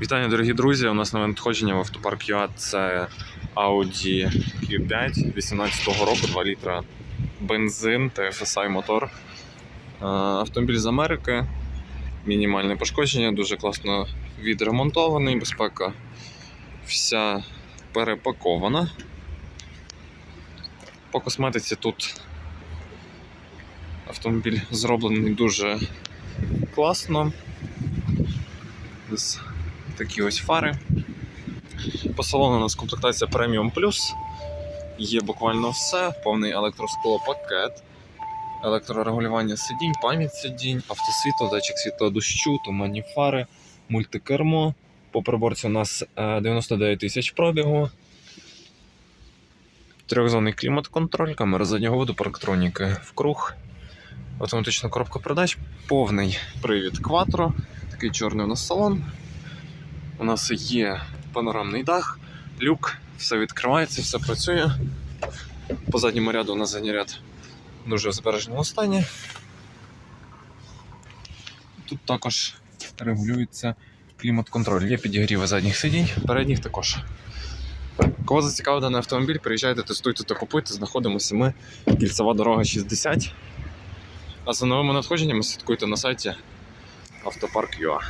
Вітання, дорогі друзі! У нас нове надходження в автопарк ЮА це Audi Q5 18-го року, 2 літра бензин, TFSI мотор. Е, Автомобіль з Америки, мінімальне пошкодження, дуже класно відремонтований, безпека вся перепакована. По косметиці тут автомобіль зроблений дуже класно. Ось такі ось фари. По салону у нас комплектація Premium Plus. Є буквально все, повний електросклопакет, електрорегулювання сидінь, пам'ять сидінь, автосвітло, датчик світла дощу, туманні фари, мультикермо. По приборці у нас е, 99 тисяч пробігу. Трьохзонний клімат-контроль, камера заднього виду, парктроніки в круг, автоматична коробка передач, повний привід Quattro, такий чорний у нас салон. У нас є панорамний дах, люк, все відкривається, все працює. По задньому ряду у нас ряд дуже в збереженому стані. Тут також регулюється клімат-контроль. Є підігріви задніх сидінь, передніх також. Кого зацікавив даний автомобіль, приїжджайте, тестуйте та купуйте. Знаходимося ми кільцева дорога 60. А за новими надходженнями слідкуйте на сайті Автопарк.ua.